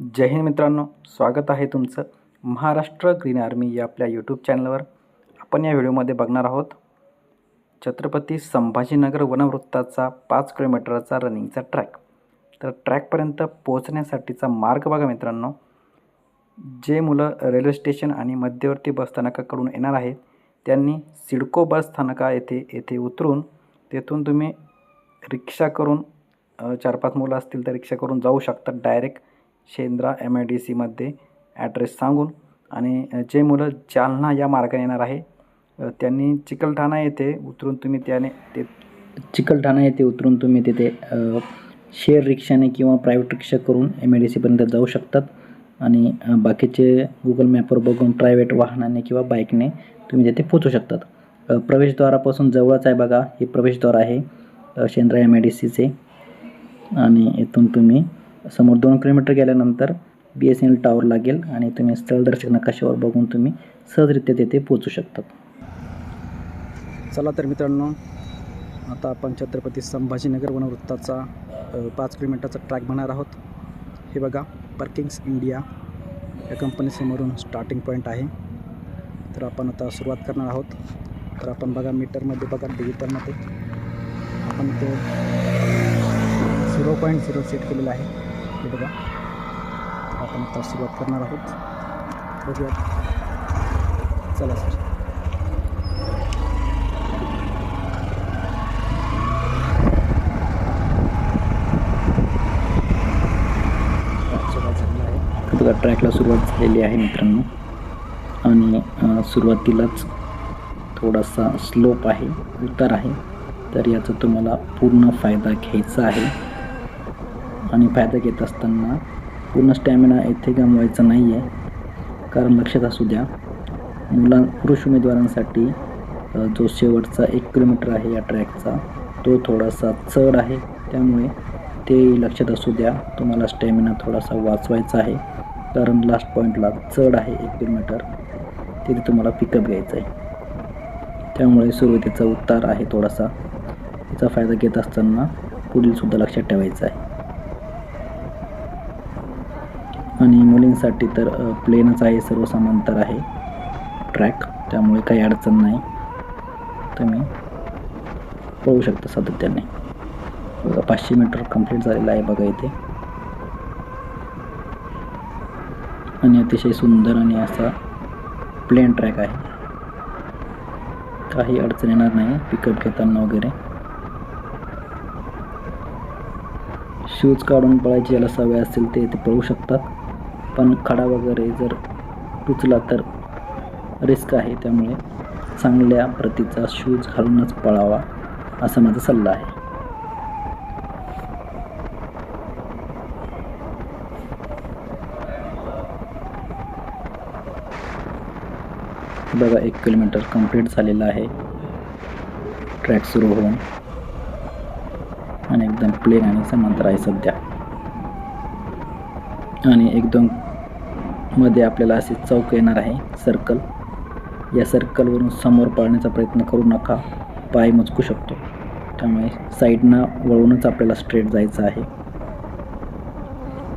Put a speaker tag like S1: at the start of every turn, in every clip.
S1: जय हिंद मित्रांनो स्वागत आहे तुमचं महाराष्ट्र ग्रीन आर्मी या आपल्या यूट्यूब चॅनलवर आपण या व्हिडिओमध्ये बघणार आहोत छत्रपती संभाजीनगर वनवृत्ताचा पाच किलोमीटरचा रनिंगचा ट्रॅक तर ट्रॅकपर्यंत पोहोचण्यासाठीचा मार्ग बघा मित्रांनो. जे मुलं रेल्वे स्टेशन आणि मध्यवर्ती बसस्थानकाकडून येणार आहेत त्यांनी सिडको बस स्थानका येथे येथे उतरून तेथून तुम्ही रिक्षा करून चार पाच मुलं असतील तर रिक्षा करून जाऊ शकतात direct Shendra M I D सीमध्ये ॲड्रेस सांगून आणि जे मुलं जालना या मार्गाने येणार आहे त्यांनी चिकलठाणा येथे उतरून तुम्ही त्याने ते चिकलठाणा येथे उतरून तुम्ही तिथे शेअर रिक्षाने किंवा प्रायव्हेट रिक्षा करून एम आय डी सीपर्यंत जाऊ शकतात. आणि बाकीचे गुगल मॅपवर बघून प्रायव्हेट वाहनाने किंवा बाईकने तुम्ही तिथे पोचू शकतात. प्रवेशद्वारापासून जवळच आहे बघा हे प्रवेशद्वार आहे शेंद्रा एम आय डी सीचे आणि इथून तुम्ही समोर दोन किलोमीटर गेल्यानंतर B S N L tower लागेल आणि तुम्ही स्थळदर्शक नकाशावर बघून तुम्ही सहजरित्या तेथे पोचू शकतात चला तर मित्रांनो आता आपण छत्रपती संभाजीनगर वनवृत्ताचा पाच किलोमीटरचा ट्रॅक बनणार आहोत. हे बघा पार्किंग्स इंडिया या कंपनीसमोरून स्टार्टिंग पॉईंट आहे. तर आपण आता सुरुवात करणार आहोत. तर आपण बघा मीटरमध्ये बघा डिजिटलमध्ये आपण ते झिरो पॉईंट झिरो सेट केलेलं आहे. हे बघा आपण आता सुरुवात करणार आहोत. बघूया चला सर. आहे बघा ट्रॅकला सुरुवात झालेली आहे मित्रांनो. आणि सुरुवातीलाच थोडासा स्लोप आहे उतार आहे. तर याचा तुम्हाला पूर्ण फायदा घ्यायचा आहे. आणि फायदा घेत असताना पूर्ण स्टॅमिना येथे गमवायचा नाही आहे कारण लक्षात असू द्या मुलां पुरुष उमेदवारांसाठी जो शेवटचा एक किलोमीटर आहे या ट्रॅकचा तो थोडासा चढ आहे. त्यामुळे ते लक्षात असू द्या तुम्हाला स्टॅमिना थोडासा वाचवायचा आहे. कारण लास्ट पॉईंटला चढ आहे एक किलोमीटर तिथे तुम्हाला पिकअप घ्यायचं आहे. त्यामुळे सुरुवातीचा उतार आहे थोडासा. त्याचा फायदा घेत असताना पुढीलसुद्धा लक्षात ठेवायचं आहे. आणि मुलींसाठी तर प्लेनच आहे सर्व समांतर आहे. ट्रॅक त्यामुळे काही अडचण नाही. तुम्ही पळू शकता सातत्याने. बघा पाचशे मीटर कंप्लीट झालेलं आहे बघा इथे. आणि अतिशय सुंदर आणि असा प्लेन ट्रॅक आहे. काही अडचण येणार नाही पिकअप घेताना वगैरे. शूज काढून पळायची याला सवय असेल ते ते पळू शकतात. पण खडा वगैरे जर टुचला तर रिस्क आहे. त्यामुळे चांगल्या प्रतीचा शूज घालूनच पळावा असा माझा सल्ला आहे. बघा एक किलोमीटर कंप्लीट झालेला आहे. ट्रॅक सुरू होऊन. आणि एकदम प्लेन आणि समांतर आहे सध्या. आणि एकदम मध्ये आपल्याला असे चौक येणार आहे. सर्कल. या सर्कलवरून समोर पाळण्याचा प्रयत्न करू नका. पाय मचकू शकतो. त्यामुळे साईडनं वळूनच आपल्याला स्ट्रेट जायचं आहे.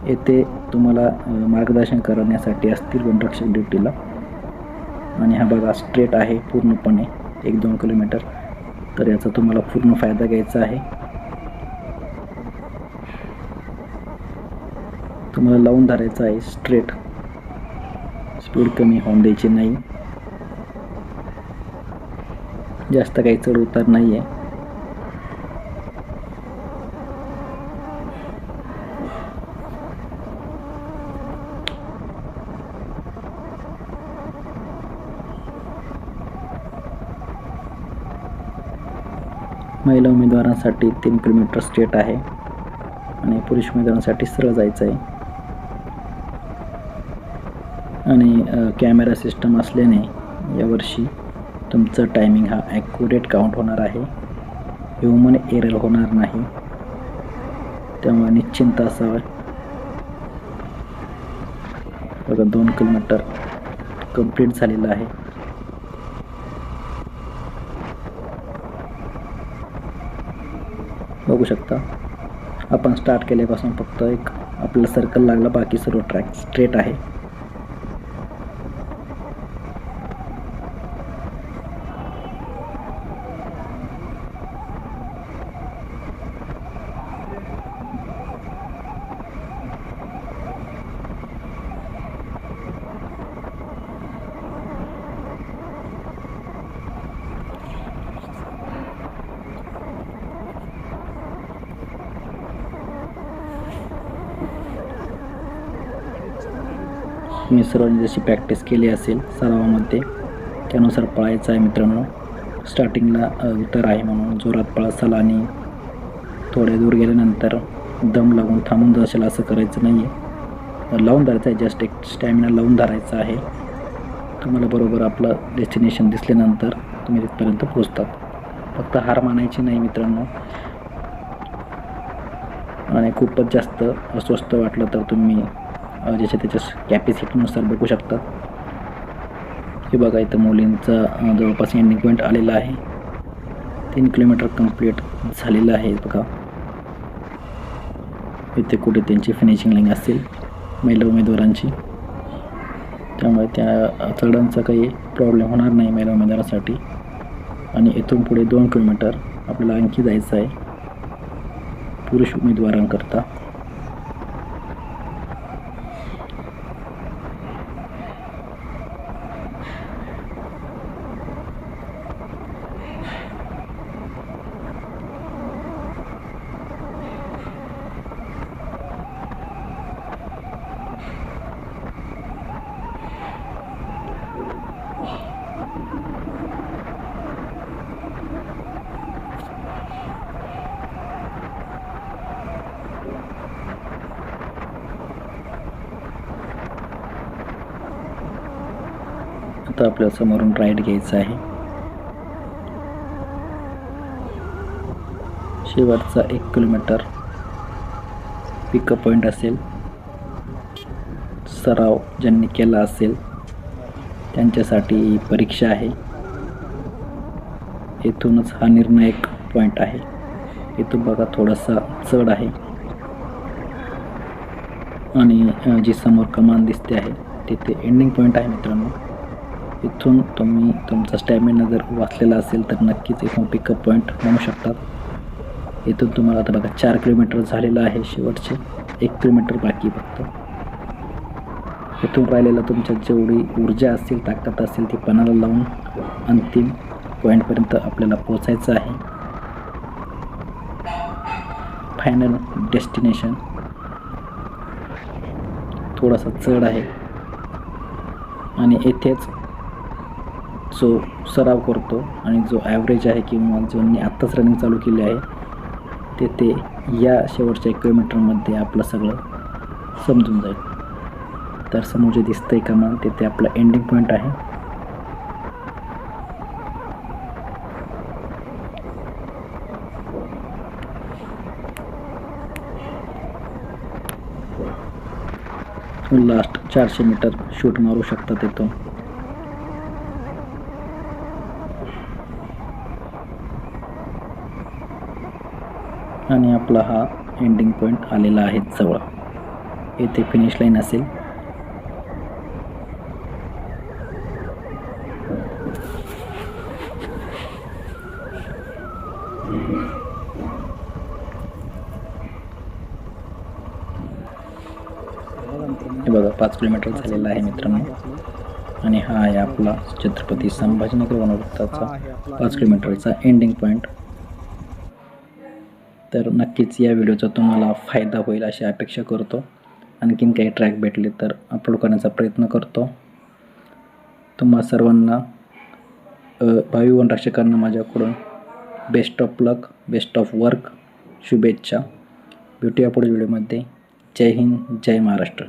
S1: येथे तुम्हाला मार्गदर्शन करण्यासाठी असतील वनरक्षक ड्युटीला. आणि हा बघा स्ट्रेट आहे पूर्णपणे एक दोन किलोमीटर. तर याचा तुम्हाला पूर्ण फायदा घ्यायचा आहे. तुम्हाला लावून धरायचं आहे स्ट्रेट स्पीड कमी होऊन द्यायची नाही. जास्त काही चढ उतार नाही आहे महिला उमेदवारांसाठी तीन किलोमीटर स्टेट आहे. आणि पुरुष उमेदवारांसाठी सरळ जायचं आहे आणि कॅमेरा सिस्टम असल्याने यावर्षी तुमचं टायमिंग हा ॲक्युरेट काउंट होणार आहे. ह्युमन एरर होणार नाही. त्यामुळे निश्चिंत असावं. बघा दोन किलोमीटर कंप्लीट झालेलं आहे. बघू शकता. आपण स्टार्ट केल्यापासून फक्त एक आपला सर्कल लागला बाकी सर्व ट्रॅक स्ट्रेट आहे. तुम्ही सर्वांनी जशी प्रॅक्टिस केली असेल सरावामध्ये त्यानुसार पळायचं आहे मित्रांनो. स्टार्टिंगला उतर आहे म्हणून जोरात पळासाल आणि थोडे दूर गेल्यानंतर दम लागून थांबून जाशील असं करायचं नाही आहे लावून धरायचं आहे जस्ट एक स्टॅमिना लावून धरायचा आहे. तुम्हाला बरोबर आपलं डेस्टिनेशन दिसल्यानंतर तुम्ही तिथपर्यंत पोचतात फक्त हार मानायची नाही मित्रांनो. आणि खूपच जास्त अस्वस्थ वाटलं तर तुम्ही ज्याच्या त्याच्या कॅपॅसिटीनुसार बघू शकता. हे बघा इथं मुलींचा जवळपास एंडिंग पॉईंट आलेला आहे. तीन किलोमीटर कंप्लीट झालेलं आहे बघा. इथे कुठे त्यांची फिनिशिंग लाईन असेल महिला उमेदवारांची. त्यामुळे त्या चढांचा काही प्रॉब्लेम होणार नाही महिला उमेदवारासाठी. आणि इथून पुढे दोन किलोमीटर आपल्याला आणखी जायचं आहे. पुरुष उमेदवारांकरता. आता आपल्या समोरून राईड घ्यायचा आहे. शेवटचा एक किलोमीटर पिकअप पॉईंट असेल. सराव ज्यांनी केला असेल त्यांच्यासाठी ही परीक्षा आहे. इथूनच हा निर्णायक पॉईंट आहे. इथून बघा थोडासा चढ आहे. आणि जी समोर कमान दिसते आहे तिथे एंडिंग पॉईंट आहे मित्रांनो. इथून तुम्ही तुमचा स्टॅमिना जर वाचलेला असेल तर नक्कीच इथून पिकअप पॉईंट म्हणू शकतात. इथून तुम्हाला आता बघा चार किलोमीटर झालेलं आहे शेवटचे. एक किलोमीटर बाकी फक्त. इथून राहिलेला तुमच्या जेवढी ऊर्जा असेल ताकद असेल ती पणाला लावून अंतिम पॉईंटपर्यंत आपल्याला पोचायचं आहे. फायनल डेस्टिनेशन थोडासा चढ आहे. आणि येथेच जो सराव करतो आणि जो ॲव्हरेज आहे किंवा ज्यांनी आत्ताच रनिंग चालू केली आहे ते ते या शेवटच्या एक किलोमीटरमध्ये आपलं सगळं समजून जाईल. तर समोर जे दिसतंय कमान तिथे आपला एंडिंग पॉईंट आहे. लास्ट चारशे मीटर शूट मारू शकता तिथून आणि आपला हा एंडिंग पॉईंट आलेला आहे जवळ. येथे फिनिश लाईन असेल. हे बघा पाच किलोमीटर झालेला आहे मित्रांनो. आणि हा आहे आपला छत्रपती संभाजीनगर वनवृत्ताचा पाच किलोमीटरचा एंडिंग पॉईंट तर नक्कीच या व्हिडिओचा तुम्हाला फायदा होईल अशी अपेक्षा करतो. आणखीन काही ट्रॅक भेटले तर अपलोड करण्याचा प्रयत्न करतो. तुम्हा सर्वांना भावी वन रक्षकांना माझ्याकडून best of luck best of work शुभेच्छा. भेटूया पुढील व्हिडिओमध्ये. जय हिंद जय महाराष्ट्र.